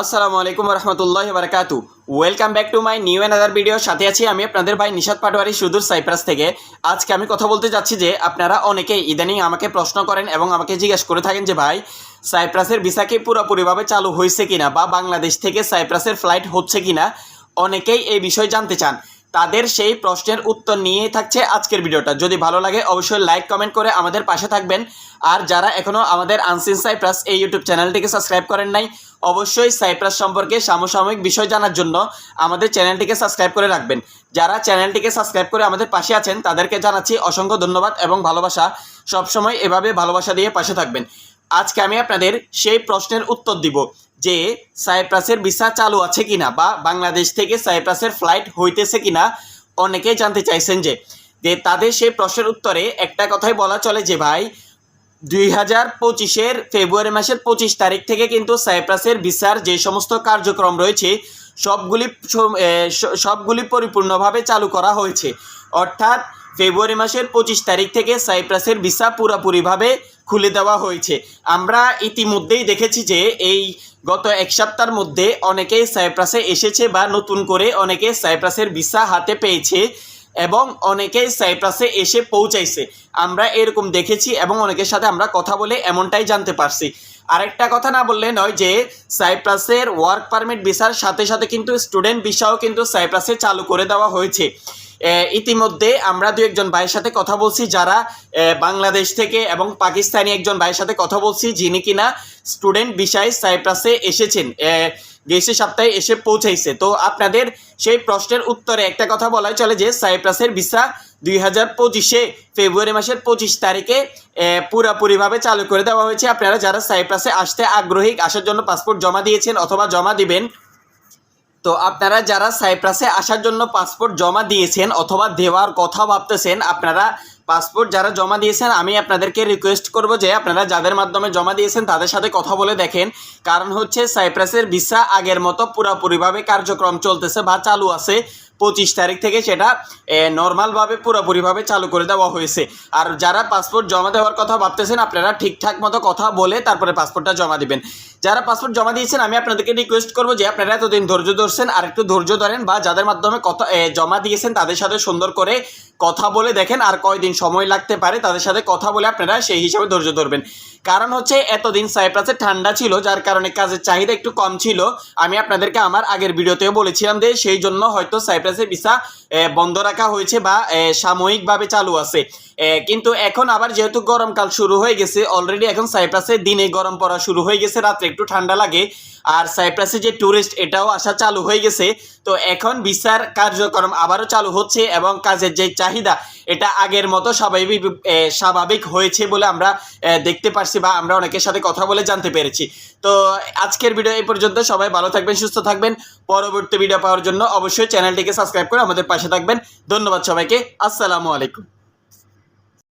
আসসালামু আলাইকুম রহমতুল্লাহ বারকাতু welcome back to my new another video সাথে আছি আমি আপনাদের ভাই নিশাদ পাটোয়ারি সুদূর সাইপ্রাস থেকে। আজকে আমি কথা বলতে যাচ্ছি যে, আপনারা অনেকে ইদানিং আমাকে প্রশ্ন করেন এবং আমাকে জিজ্ঞেস করে থাকেন যে, ভাই, সাইপ্রাসের ভিসা কি পুরোপুরিভাবে চালু হয়েছে কিনা বা বাংলাদেশ থেকে সাইপ্রাসের ফ্লাইট হচ্ছে কিনা? অনেকেই এই বিষয় জানতে চান। তাদের সেই প্রশ্নের উত্তর নিয়েই থাকছে আজকের ভিডিওটা। যদি ভালো লাগে, অবশ্যই লাইক কমেন্ট করে আমাদের পাশে থাকবেন। আর যারা এখনও আমাদের আনসিন সাইপ্রাস এই ইউটিউব চ্যানেলটিকে সাবস্ক্রাইব করেন নাই, অবশ্যই সাইপ্রাস সম্পর্কে সমসাময়িক বিষয় জানার জন্য আমাদের চ্যানেলটিকে সাবস্ক্রাইব করে রাখবেন। যারা চ্যানেলটিকে সাবস্ক্রাইব করে আমাদের পাশে আছেন, তাদেরকে জানাচ্ছি অসংখ্য ধন্যবাদ এবং ভালোবাসা। সবসময় এভাবে ভালোবাসা দিয়ে পাশে থাকবেন। আজকে আমি আপনাদের সেই প্রশ্নের উত্তর দিব। যে সাইপ্রাসের ভিসা চালু আছে কিনা বা বাংলাদেশ থেকে সাইপ্রাসের ফ্লাইট হইতেছে কিনা অনেকেই জানতে চাইছেন যে যে তাদের সেই প্রশ্নের উত্তরে একটা কথাই বলা চলে যে ভাই, দুই হাজার পঁচিশের ফেব্রুয়ারি মাসের পঁচিশ তারিখ থেকে কিন্তু সাইপ্রাসের ভিসার যে সমস্ত কার্যক্রম রয়েছে, সবগুলি সবগুলি পরিপূর্ণভাবে চালু করা হয়েছে। অর্থাৎ ফেব্রুয়ারি মাসের পঁচিশ তারিখ থেকে সাইপ্রাসের ভিসা পুরোপুরিভাবে খুলে দেওয়া হয়েছে। আমরা ইতিমধ্যেই দেখেছি যে এই গত এক সপ্তাহের মধ্যে অনেকেই সাইপ্রাসে এসেছে বা নতুন করে অনেকে সাইপ্রাসের ভিসা হাতে পেয়েছে এবং অনেকেই সাইপ্রাসে এসে পৌঁছাইছে। আমরা এরকম দেখেছি এবং অনেকের সাথে আমরা কথা বলে এমনটাই জানতে পারছি। আরেকটা কথা না বললে নয় যে সাইপ্রাসের ওয়ার্ক পারমিট ভিসার সাথে সাথে কিন্তু স্টুডেন্ট ভিসাও কিন্তু সাইপ্রাসে চালু করে দেওয়া হয়েছে। ইতিমধ্যে আমরা দু একজন ভাইয়ের সাথে কথা বলছি যারা বাংলাদেশ থেকে এবং পাকিস্তানি একজন ভাইয়ের সাথে কথা বলছি যিনি কিনা স্টুডেন্ট বিষয়ে সাইপ্রাসে এসেছেন গেছে সপ্তাহে এসে পৌঁছাইছে। তো আপনাদের সেই প্রশ্নের উত্তরে একটা কথা বলাই চলে যে, সাইপ্রাসের ভিসা দুই হাজার পঁচিশে ফেব্রুয়ারি মাসের পঁচিশ তারিখে পুরাপুরিভাবে চালু করে দেওয়া হয়েছে। আপনারা যারা সাইপ্রাসে আসতে আগ্রহী, আসার জন্য পাসপোর্ট জমা দিয়েছেন অথবা জমা দিবেন তো আপনারা যারা সাইপ্রাসে আসার জন্য পাসপোর্ট জমা দিয়েছেন অথবা দেওয়ার কথা ভাবতেছেন, আপনারা পাসপোর্ট যারা জমা দিয়েছেন, আমি আপনাদেরকে রিকোয়েস্ট করব যে আপনারা যাদের মাধ্যমে জমা দিয়েছেন তাদের সাথে কথা বলে দেখেন। কারণ হচ্ছে সাইপ্রাসের ভিসা আগের মতো পুরোপুরিভাবে কার্যক্রম চলতেছে বা চালু আছে। পঁচিশ তারিখ থেকে সেটা নর্মালভাবে পুরোপুরিভাবে চালু করে দেওয়া হয়েছে। আর যারা পাসপোর্ট জমা দেওয়ার কথা ভাবতেছেন, আপনারা ঠিকঠাক মতো কথা বলে তারপরে পাসপোর্টটা জমা দিবেন। যারা পাসপোর্ট জমা দিয়েছেন, আমি আপনাদেরকে রিকোয়েস্ট করব যে আপনারা এতদিন ধৈর্য ধরছেন, আর একটু ধৈর্য ধরেন বা যাদের মাধ্যমে কথা জমা দিয়েছেন, তাদের সাথে সুন্দর করে কথা বলে দেখেন, আর কয়দিন সময় লাগতে পারে, তাদের সাথে কথা বলে আপনারা সেই হিসাবে ধৈর্য ধরবেন। কারণ হচ্ছে, এতদিন সাইপ্রাসে ঠান্ডা ছিল, যার কারণে কাজের চাহিদা একটু কম ছিল। আমি আপনাদেরকে আমার আগের ভিডিওতেও বলেছিলাম যে, সেই জন্য হয়তো সাইপ্রাসের ভিসা বন্ধ রাখা হয়েছে বা সাময়িকভাবে চালু আছে। কিন্তু এখন আবার যেহেতু গরমকাল শুরু হয়ে গেছে অলরেডি এখন সাইপ্রাসে দিনে গরম পড়া শুরু হয়ে গেছে, রাত্রে একটু ঠান্ডা লাগে। আর সাইপ্রাসে যে ট্যুরিস্ট এটাও আসা চালু হয়ে গেছে। তো এখন ভিসার কার্যক্রম আবারও চালু হচ্ছে এবং কাজের যে চাহিদা, এটা আগের মতো স্বাভাবিক স্বাভাবিক হয়েছে বলে আমরা দেখতে পারছি বা আমরা অনেকের সাথে কথা বলে জানতে পেরেছি। তো আজকের ভিডিও এই পর্যন্ত। সবাই ভালো থাকবেন, সুস্থ থাকবেন। পরবর্তী ভিডিও পাওয়ার জন্য অবশ্যই চ্যানেলটিকে সাবস্ক্রাইব করে আমাদের পাশে থাকবেন। ধন্যবাদ সবাইকে। আসসালামু আলাইকুম।